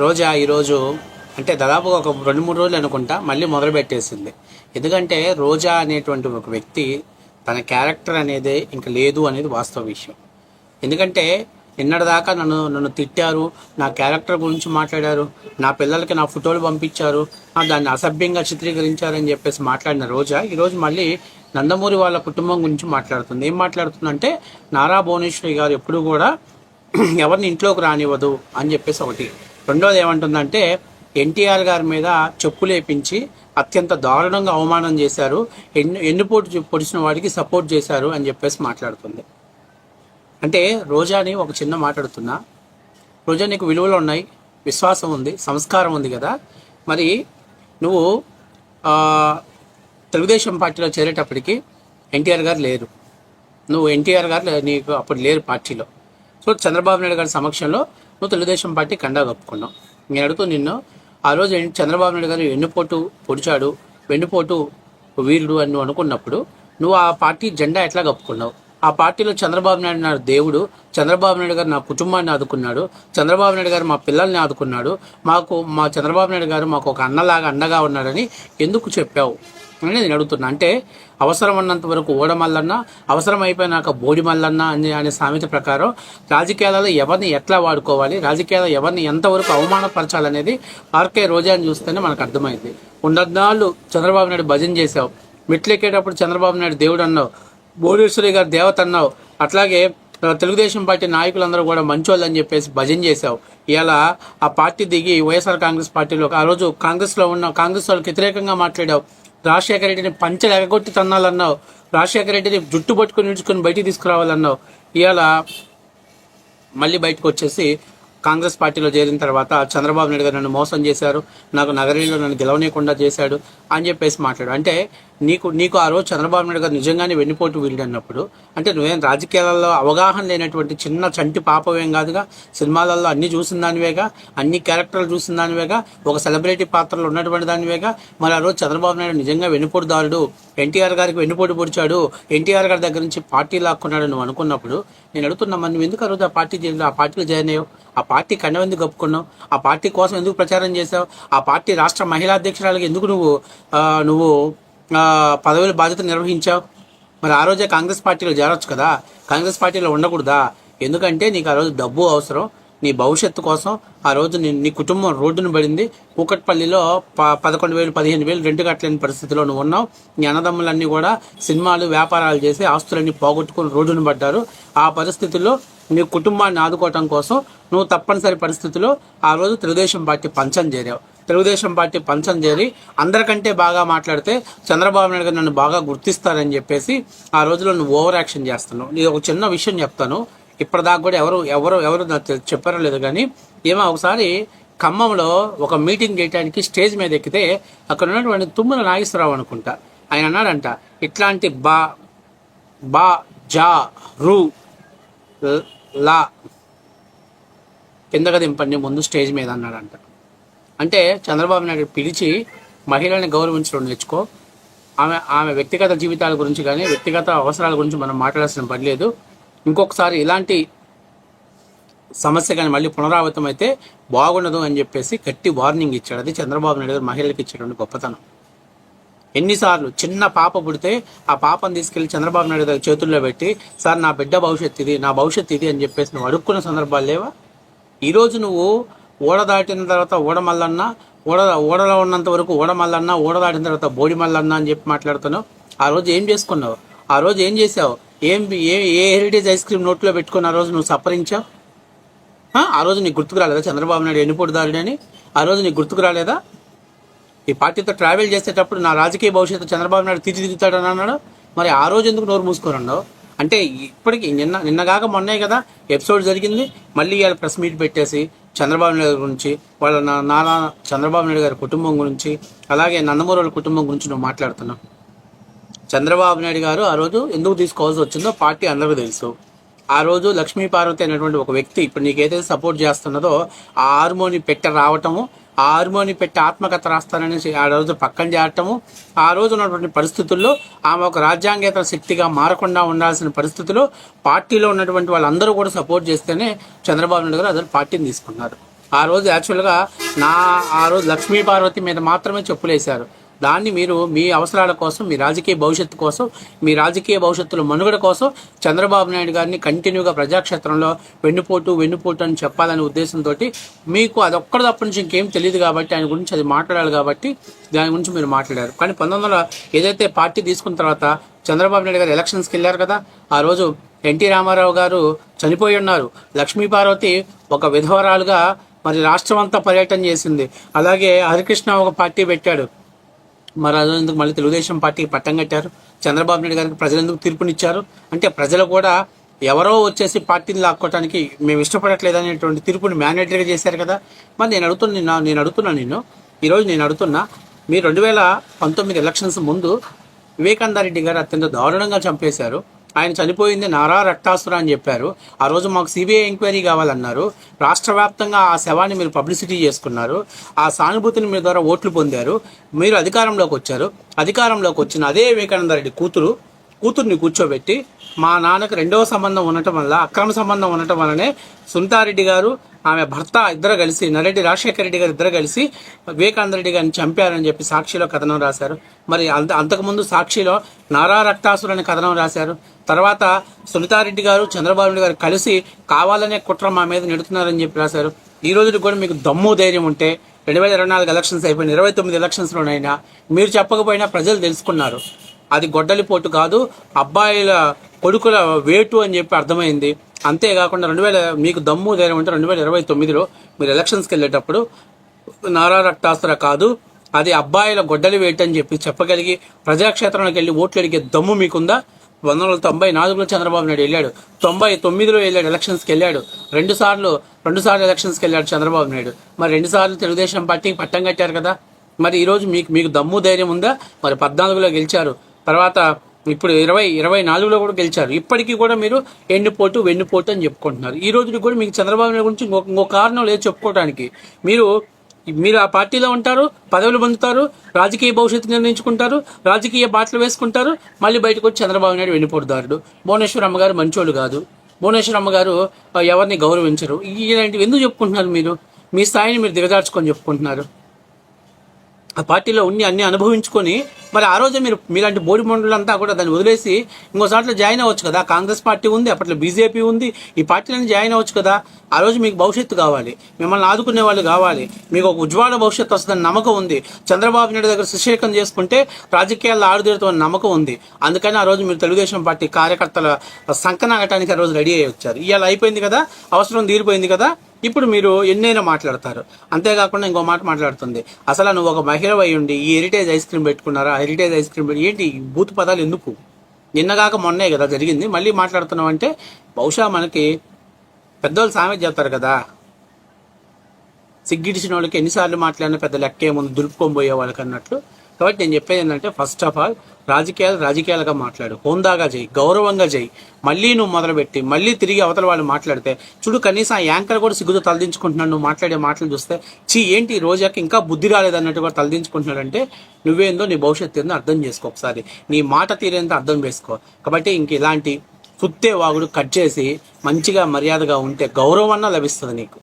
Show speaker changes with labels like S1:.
S1: రోజా ఈరోజు అంటే దాదాపుగా ఒక రెండు మూడు రోజులు అనుకుంటా మళ్ళీ మొదలుపెట్టేసింది ఎందుకంటే రోజా అనేటువంటి ఒక వ్యక్తి తన క్యారెక్టర్ అనేది ఇంకా లేదు అనేది వాస్తవ విషయం. ఎందుకంటే నిన్నటిదాకా నన్ను నన్ను తిట్టారు నా క్యారెక్టర్ గురించి మాట్లాడారు నా పిల్లలకి నా ఫోటోలు పంపించారు దాన్ని అసభ్యంగా చిత్రీకరించారని చెప్పేసి మాట్లాడిన రోజా ఈరోజు మళ్ళీ నందమూరి వాళ్ళ కుటుంబం గురించి మాట్లాడుతుంది. ఏం మాట్లాడుతుందంటే నారా భువనేశ్వరి గారు ఎప్పుడు కూడా ఎవరిని ఇంట్లోకి రానివ్వదు అని చెప్పేసి ఒకటి రెండోది ఏమంటుందంటే ఎన్టీఆర్ గారి మీద చెప్పులేపించి అత్యంత దారుణంగా అవమానం చేశారు. ఎన్ను ఎన్నుపోటు పొడిచిన వాడికి సపోర్ట్ చేశారు అని చెప్పేసి మాట్లాడుతుంది. అంటే రోజాని ఒక చిన్న మాట్లాడుతున్నా. రోజా నీకు విలువలు ఉన్నాయి విశ్వాసం ఉంది సంస్కారం ఉంది కదా. మరి నువ్వు తెలుగుదేశం పార్టీలో చేరేటప్పటికి ఎన్టీఆర్ గారు లేరు. నువ్వు ఎన్టీఆర్ గారు నీకు అప్పుడు లేరు పార్టీలో. సో చంద్రబాబు నాయుడు గారి సమక్షంలో నువ్వు తెలుగుదేశం పార్టీ కండా కప్పుకున్నావు. నేను అడుగుతూ నిన్ను ఆ రోజు చంద్రబాబు నాయుడు గారు ఎన్నుపోటు పొడిచాడు వెన్నుపోటు వీరుడు అని నువ్వు అనుకున్నప్పుడు నువ్వు ఆ పార్టీ జెండా ఎట్లా కప్పుకున్నావు? ఆ పార్టీలో చంద్రబాబు నాయుడు నా దేవుడు చంద్రబాబు నాయుడు గారు నా కుటుంబాన్ని ఆదుకున్నాడు చంద్రబాబు నాయుడు గారు మా పిల్లల్ని ఆదుకున్నాడు మాకు మా చంద్రబాబు నాయుడు గారు మాకు ఒక అన్నలాగా అండగా ఉన్నాడని ఎందుకు చెప్పావు? అని నేను అడుగుతున్నా. అంటే అవసరం ఉన్నంత వరకు ఓడమల్లన్నా అవసరం అయిపోయినాక బోడిమల్లన్నా అని అనే సామెత ప్రకారం రాజకీయాలలో ఎవరిని ఎట్లా వాడుకోవాలి రాజకీయాల్లో ఎవరిని ఎంతవరకు అవమానపరచాలనేది ఆర్కే రోజాని చూస్తేనే మనకు అర్థమైంది. ఉన్నన్నాళ్ళు చంద్రబాబు నాయుడు భజన చేశావు. మెట్లెక్కేటప్పుడు చంద్రబాబు నాయుడు దేవుడు అన్నావు భువనేశ్వరి గారు దేవత అన్నావు. అట్లాగే తెలుగుదేశం పార్టీ నాయకులందరూ కూడా మంచోళ్ళు అని చెప్పేసి భజన చేశావు. ఇలా ఆ పార్టీ దిగి వైఎస్ఆర్ కాంగ్రెస్ పార్టీలో ఆ రోజు కాంగ్రెస్లో ఉన్న కాంగ్రెస్ వాళ్ళకి వ్యతిరేకంగా మాట్లాడావు. రాజశేఖర రెడ్డిని పంచలు ఎగగొట్టి తన్నాలన్నావు. రాజశేఖర రెడ్డిని జుట్టు పట్టుకుని నిడుచుకుని బయటికి తీసుకురావాలన్నావు. ఇవాళ మళ్ళీ బయటకు వచ్చేసి కాంగ్రెస్ పార్టీలో చేరిన తర్వాత చంద్రబాబు నాయుడు గారు నన్ను మోసం చేశారు. నాకు నగరీలో నన్ను గెలవనీయకుండా చేశాడు అని చెప్పేసి మాట్లాడు అంటే నీకు నీకు ఆ రోజు చంద్రబాబు నాయుడు గారు నిజంగానే వెన్నుపోటు వీళ్ళు అన్నప్పుడు అంటే నువ్వేం రాజకీయాలలో అవగాహన లేనటువంటి చిన్న చంటి పాపవేం కాదుగా? సినిమాలలో అన్ని చూసిన దానివేగా అన్ని క్యారెక్టర్లు చూసిన దానివేగా ఒక సెలబ్రిటీ పాత్రలో ఉన్నటువంటి దానివేగా. మరి ఆ రోజు చంద్రబాబు నాయుడు నిజంగా వెన్నుపోటుదారుడు ఎన్టీఆర్ గారికి వెన్నుపోటు పొడిచాడు. ఎన్టీఆర్ గారి దగ్గర నుంచి పార్టీ లాక్కున్నాడు నువ్వు అనుకున్నప్పుడు నేను అడుగుతున్నా మరి నువ్వు ఎందుకు ఆ రోజు ఆ పార్టీ చేయాలి ఆ పార్టీలో జాయిన్ అయ్యావు? ఆ పార్టీ కండం ఎందుకు కప్పుకున్నావు? ఆ పార్టీ కోసం ఎందుకు ప్రచారం చేశావు? ఆ పార్టీ రాష్ట్ర మహిళా అధ్యక్షురాలకి ఎందుకు నువ్వు నువ్వు పదవుల బాధ్యత నిర్వహించావు. మరి ఆ రోజే కాంగ్రెస్ పార్టీలో చేరొచ్చు కదా. కాంగ్రెస్ పార్టీలో ఉండకూడదా? ఎందుకంటే నీకు ఆ రోజు డబ్బు అవసరం. నీ భవిష్యత్తు కోసం ఆ రోజు నీ నీ కుటుంబం రోడ్డును పడింది. కూకట్పల్లిలో ప పదకొండు వేలు పదిహేను వేలు రెండు కట్టలేని పరిస్థితిలో నువ్వు ఉన్నావు. నీ అన్నదమ్ములన్నీ కూడా సినిమాలు వ్యాపారాలు చేసి ఆస్తులన్నీ పోగొట్టుకుని రోడ్డును పడ్డారు. ఆ పరిస్థితుల్లో నీ కుటుంబాన్ని ఆదుకోవటం కోసం నువ్వు తప్పనిసరి పరిస్థితిలో ఆ రోజు తెలుగుదేశం పార్టీ పంచం చేరావు. తెలుగుదేశం పార్టీ పంచం చేరి అందరికంటే బాగా మాట్లాడితే చంద్రబాబు నాయుడు గారు నన్ను బాగా గుర్తిస్తారని చెప్పేసి ఆ రోజులో నువ్వు ఓవర్ యాక్షన్ చేస్తున్నావు. నేను ఒక చిన్న విషయం చెప్తాను. ఇప్పటిదాకా కూడా ఎవరు ఎవరు ఎవరు నాకు చెప్పారో లేదు కానీ ఏమో ఒకసారి ఖమ్మంలో ఒక మీటింగ్ చేయడానికి స్టేజ్ మీద ఎక్కితే అక్కడ ఉన్నటువంటి తుమ్మల నాగేశ్వరరావు అనుకుంటా. ఆయన అన్నాడంట ఇట్లాంటి బా బా జా రు లా కిందగా దింపండి ముందు స్టేజ్ మీద అన్నాడంట. అంటే చంద్రబాబు నాయుడు పిలిచి మహిళల్ని గౌరవించడం నేర్చుకో. ఆమె ఆమె వ్యక్తిగత జీవితాల గురించి కానీ వ్యక్తిగత అవసరాల గురించి మనం మాట్లాడాల్సిన పని లేదు. ఇంకొకసారి ఇలాంటి సమస్య కానీ మళ్ళీ పునరావృతం అయితే బాగుండదు అని చెప్పేసి గట్టి వార్నింగ్ ఇచ్చాడు. అది చంద్రబాబు నాయుడు గారు మహిళలకు ఇచ్చేటువంటి గొప్పతనం. ఎన్నిసార్లు చిన్న పాప పుడితే ఆ పాపను తీసుకెళ్ళి చంద్రబాబు నాయుడు గారి చేతుల్లో పెట్టి సార్ నా బిడ్డ భవిష్యత్తు ఇది నా భవిష్యత్తు ఇది అని చెప్పేసి నువ్వు అడుక్కున్న సందర్భాలు లేవా? ఈరోజు నువ్వు ఓడ దాటిన తర్వాత ఓడ మల్లన్న ఓడ ఓడలో ఉన్నంత వరకు ఓడ మల్లన్న ఓడ దాటిన తర్వాత బోడి మల్లన్న అని చెప్పి మాట్లాడుతున్నావు. ఆ రోజు ఏం చేసుకున్నావు? ఆ రోజు ఏం చేసావు? ఏం ఏ ఏ హెరిటేజ్ ఐస్ క్రీమ్ నోట్లో పెట్టుకున్న ఆ రోజు నువ్వు సఫరించావు ఆ? రోజు నీకు గుర్తుకు రాలేదా? చంద్రబాబు నాయుడు ఎన్నిపోటుదారుడని ఆ రోజు నీకు గుర్తుకు రాలేదా? ఈ పార్టీతో ట్రావెల్ చేసేటప్పుడు నా రాజకీయ భవిష్యత్తు చంద్రబాబు నాయుడు తీర్చిదిద్దుతాడని అన్నాడు? మరి ఆ రోజు ఎందుకు నోరు మూసుకొని ఉన్నావు? అంటే ఇప్పటికి నిన్న నిన్నగాక మొన్నే కదా ఎపిసోడ్ జరిగింది. మళ్ళీ ఇవాళ ప్రెస్ మీట్ పెట్టేసి చంద్రబాబు నాయుడు గురించి వాళ్ళ నా- చంద్రబాబు నాయుడు గారి కుటుంబం గురించి అలాగే నందమూరి వాళ్ళ కుటుంబం గురించి నువ్వు మాట్లాడుతున్నావు. చంద్రబాబు నాయుడు గారు ఆ రోజు ఎందుకు తీసుకోవాల్సి వచ్చిందో పార్టీ అందరికీ తెలుసు. ఆ రోజు లక్ష్మీ పార్వతి అనేటువంటి ఒక వ్యక్తి ఇప్పుడు నీకేదైతే సపోర్ట్ చేస్తున్నదో ఆ హార్మోని పెట్ట రావటము ఆ హార్మోని పెట్టి ఆత్మకథ రాస్తాననేసి ఆ రోజు పక్కన చేరటము ఆ రోజు ఉన్నటువంటి పరిస్థితుల్లో ఆమె ఒక రాజ్యాంగేతర శక్తిగా మారకుండా ఉండాల్సిన పరిస్థితిలో పార్టీలో ఉన్నటువంటి వాళ్ళందరూ కూడా సపోర్ట్ చేస్తేనే చంద్రబాబు నాయుడు గారు అతను పార్టీని తీసుకున్నారు. ఆ రోజు యాక్చువల్గా నా ఆ రోజు లక్ష్మీ పార్వతి మీద మాత్రమే చెప్పులేశారు. దాన్ని మీరు మీ అవసరాల కోసం మీ రాజకీయ భవిష్యత్తు కోసం మీ రాజకీయ భవిష్యత్తులో మనుగడ కోసం చంద్రబాబు నాయుడు గారిని కంటిన్యూగా ప్రజాక్షేత్రంలో వెన్నుపోటు వెన్నుపోటు అని చెప్పాలనే ఉద్దేశంతో మీకు అది ఒక్కడ తప్ప నుంచి ఇంకేం తెలియదు కాబట్టి ఆయన గురించి అది మాట్లాడాలి కాబట్టి దాని గురించి మీరు మాట్లాడారు. కానీ పంతొమ్మిది ఏదైతే పార్టీ తీసుకున్న తర్వాత చంద్రబాబు నాయుడు గారు ఎలక్షన్స్కి వెళ్ళారు కదా ఆ రోజు ఎన్టీ రామారావు గారు చనిపోయి ఉన్నారు. లక్ష్మీపార్వతి ఒక విధవరాలుగా మరి రాష్ట్రం అంతా పర్యటన చేసింది. అలాగే హరికృష్ణ ఒక పార్టీ పెట్టాడు. మరి ఎందుకు మళ్ళీ తెలుగుదేశం పార్టీకి పట్టం కట్టారు? చంద్రబాబు నాయుడు గారికి ప్రజలు ఎందుకు తీర్పునిచ్చారు? అంటే ప్రజలు కూడా ఎవరో వచ్చేసి పార్టీని లాక్కోవడానికి మేము ఇష్టపడట్లేదు అనేటువంటి తీర్పుని మ్యాండేటరీగా చేశారు కదా? మరి నేను అడుగుతున్నా నేను అడుగుతున్నా నిన్ను. ఈరోజు నేను అడుగుతున్నా మీరు రెండు వేల పంతొమ్మిది ఎలక్షన్స్ ముందు వివేకానందరెడ్డి గారు అత్యంత దారుణంగా చంపేశారు. ఆయన చనిపోయింది నారా రక్తాసుర అని చెప్పారు. ఆ రోజు మాకు సిబిఐ ఎంక్వైరీ కావాలన్నారు. రాష్ట్ర వ్యాప్తంగా ఆ శవాన్ని మీరు పబ్లిసిటీ చేసుకున్నారు. ఆ సానుభూతిని మీ ద్వారా ఓట్లు పొందారు. మీరు అధికారంలోకి వచ్చారు. అధికారంలోకి వచ్చిన అదే వివేకానంద రెడ్డి కూతురు కూతుర్ని కూర్చోబెట్టి మా నాన్నకు రెండవ సంబంధం ఉండటం వల్ల అక్రమ సంబంధం ఉండటం వల్లనే సునీతారెడ్డి గారు ఆమె భర్త ఇద్దరు కలిసి నరెడ్డి రాజశేఖర రెడ్డి గారు ఇద్దరు కలిసి వివేకానంద రెడ్డి గారిని చంపారని చెప్పి సాక్షిలో కథనం రాశారు. మరి అంత అంతకుముందు సాక్షిలో నారా రక్తాసురు అనే కథనం రాశారు. తర్వాత సునీతారెడ్డి గారు చంద్రబాబు నాయుడు గారు కలిసి కావాలనే కుట్ర మా మీద నెడుతున్నారని చెప్పి రాశారు. ఈ రోజు కూడా మీకు దమ్ము ధైర్యం ఉంటే రెండు వేల ఇరవై నాలుగు ఎలక్షన్స్ అయిపోయిన ఇరవై తొమ్మిది ఎలక్షన్స్లోనైనా మీరు చెప్పకపోయినా ప్రజలు తెలుసుకున్నారు. అది గొడ్డలిపోటు కాదు అబ్బాయిల కొడుకుల వేటు అని చెప్పి అర్థమైంది. అంతేకాకుండా రెండు వేల మీకు దమ్ము ధైర్యం ఉంటే రెండు వేల ఇరవై తొమ్మిదిలో మీరు ఎలక్షన్స్కి వెళ్ళేటప్పుడు నారా రక్తాస్త్ర కాదు అది అబ్బాయిల గొడ్డలి వేటు అని చెప్పి చెప్పగలిగి ప్రజాక్షేత్రంలోకి వెళ్ళి ఓట్లు అడిగే దమ్ము మీకుందా? వంద వందల తొంభై నాలుగులో చంద్రబాబు నాయుడు వెళ్ళాడు. తొంభై తొమ్మిదిలో వెళ్ళాడు ఎలక్షన్స్కి వెళ్ళాడు. రెండు సార్లు రెండు సార్లు ఎలక్షన్స్కి వెళ్ళాడు చంద్రబాబు నాయుడు. మరి రెండు సార్లు తెలుగుదేశం పార్టీకి పట్టం కట్టారు కదా? మరి ఈరోజు మీకు మీకు దమ్ము ధైర్యం ఉందా? మరి పద్నాలుగులో గెలిచారు. తర్వాత ఇప్పుడు ఇరవై ఇరవై నాలుగులో కూడా గెలిచారు. ఇప్పటికీ కూడా మీరు ఎండిపోటు వెన్నుపోటు అని చెప్పుకుంటున్నారు. ఈ రోజు కూడా మీకు చంద్రబాబు నాయుడు గురించి ఇంకొక ఇంకో కారణం లేదు చెప్పుకోవడానికి మీరు మీరు ఆ పార్టీలో ఉంటారు పదవులు పొందుతారు రాజకీయ భవిష్యత్తు నిర్ణయించుకుంటారు రాజకీయ బాటలు వేసుకుంటారు మళ్ళీ బయటకు వచ్చి చంద్రబాబు నాయుడు వెన్నుపోటుదారుడు. భువనేశ్వర్ అమ్మగారు మంచోళ్ళు కాదు. భువనేశ్వరమ్మ అమ్మగారు ఎవరిని గౌరవించరు. ఇలాంటివి ఎందుకు చెప్పుకుంటున్నారు మీరు? మీ స్థాయిని మీరు దిగదార్చుకొని చెప్పుకుంటున్నారు. ఆ పార్టీలో ఉన్ని అన్ని అనుభవించుకొని మరి ఆ రోజే మీరు మీలాంటి బోడి మండలంతా కూడా దాన్ని వదిలేసి ఇంకోసార్లు జాయిన్ అవ్వచ్చు కదా. కాంగ్రెస్ పార్టీ ఉంది అప్పట్లో బీజేపీ ఉంది ఈ పార్టీలన్నీ జాయిన్ అవ్వచ్చు కదా. ఆ రోజు మీకు భవిష్యత్తు కావాలి. మిమ్మల్ని ఆదుకునే వాళ్ళు కావాలి. మీకు ఒక ఉజ్వల భవిష్యత్తు వస్తుందని నమ్మకం ఉంది. చంద్రబాబు నాయుడు దగ్గర సుశేఖం చేసుకుంటే రాజకీయాల్లో ఆడుదేరుతామని నమ్మకం ఉంది. అందుకని ఆ రోజు మీరు తెలుగుదేశం పార్టీ కార్యకర్తల సంకనాగటానికి ఆ రోజు రెడీ అయ్యి వచ్చారు. ఇవాళ అయిపోయింది కదా? అవసరం తీరిపోయింది కదా? ఇప్పుడు మీరు ఎన్నైనా మాట్లాడతారు. అంతేకాకుండా ఇంకో మాట మాట్లాడుతుంది. అసలు నువ్వు ఒక మహిళ అయి ఉండి ఈ హెరిటేజ్ ఐస్ క్రీమ్ పెట్టుకున్నారా? ఆ హెరిటేజ్ ఐస్ క్రీమ్ ఏంటి? బూత్ పదాలు ఎందుకు? నిన్నగాక మొన్నే కదా జరిగింది. మళ్ళీ మాట్లాడుతున్నావు అంటే బహుశా మనకి పెద్దోళ్ళు సామెత చెప్తారు కదా. సిగ్గిడిచిన వాళ్ళకి ఎన్నిసార్లు మాట్లాడినా పెద్ద లెక్క ఏముంది? దులుపుకొని పోయే వాళ్ళకి అన్నట్లు కాబట్టి నేను చెప్పేది ఏంటంటే ఫస్ట్ ఆఫ్ ఆల్ రాజకీయాలు రాజకీయాలుగా మాట్లాడు. హోందాగా చేయి గౌరవంగా చేయి. మళ్ళీ నువ్వు మొదలుపెట్టి మళ్ళీ తిరిగి అవతల వాళ్ళు మాట్లాడితే చూడు కనీసం ఆ యాంకర్ కూడా సిగ్గుతో తలదించుకుంటున్నాడు నువ్వు మాట్లాడే మాటలు చూస్తే చీ ఏంటి ఈ రోజాకి ఇంకా బుద్ధి రాలేదన్నట్టు కూడా తలదించుకుంటున్నాడంటే నువ్వేందో నీ భవిష్యత్తు ఏందో అర్థం చేసుకో ఒకసారి. నీ మాట తీరేందో అర్థం చేసుకో. కాబట్టి ఇంక ఇలాంటి సుత్తే వాగుడు కట్ చేసి మంచిగా మర్యాదగా ఉంటే గౌరవం అన్న లభిస్తుంది నీకు.